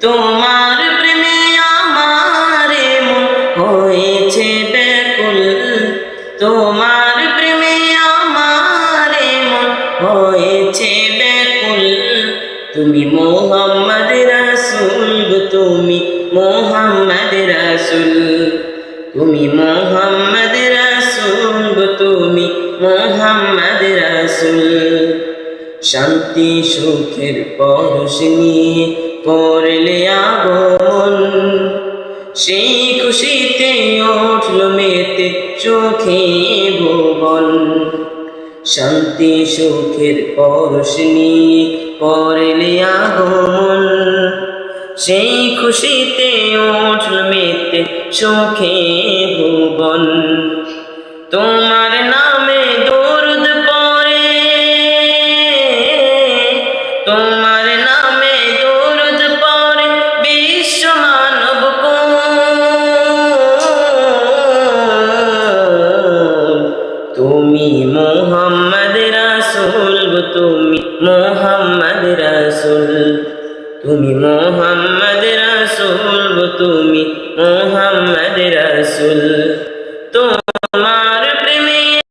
তোমার প্রেমে আমার হয়েছে ব্যাকুল। তোমার প্রেমে আমার হয়েছে ব্যাকুল। তুমি মোহাম্মদ রাসূল, তুমি মোহাম্মদ রাসূল। তুমি মোহাম্মদ রাসূল, তুমি মোহাম্মদ রাসূল। শান্তি, সুখের পরশ নিয়ে করলে আগমন সেই খুশিতে উঠল মেতে চোখে ভুবন। শান্তি সুখের পরশ নিয়ে করলে আগমন সেই খুশিতে উঠল মেতে চোখে ভুবন। তোমার তুমি মোহাম্মদ রাসুল তুমি মোহাম্মদ রাসুল। তুমি মোহাম্মদ রাসুল তুমি মোহাম্মদ রাসুল। তোমার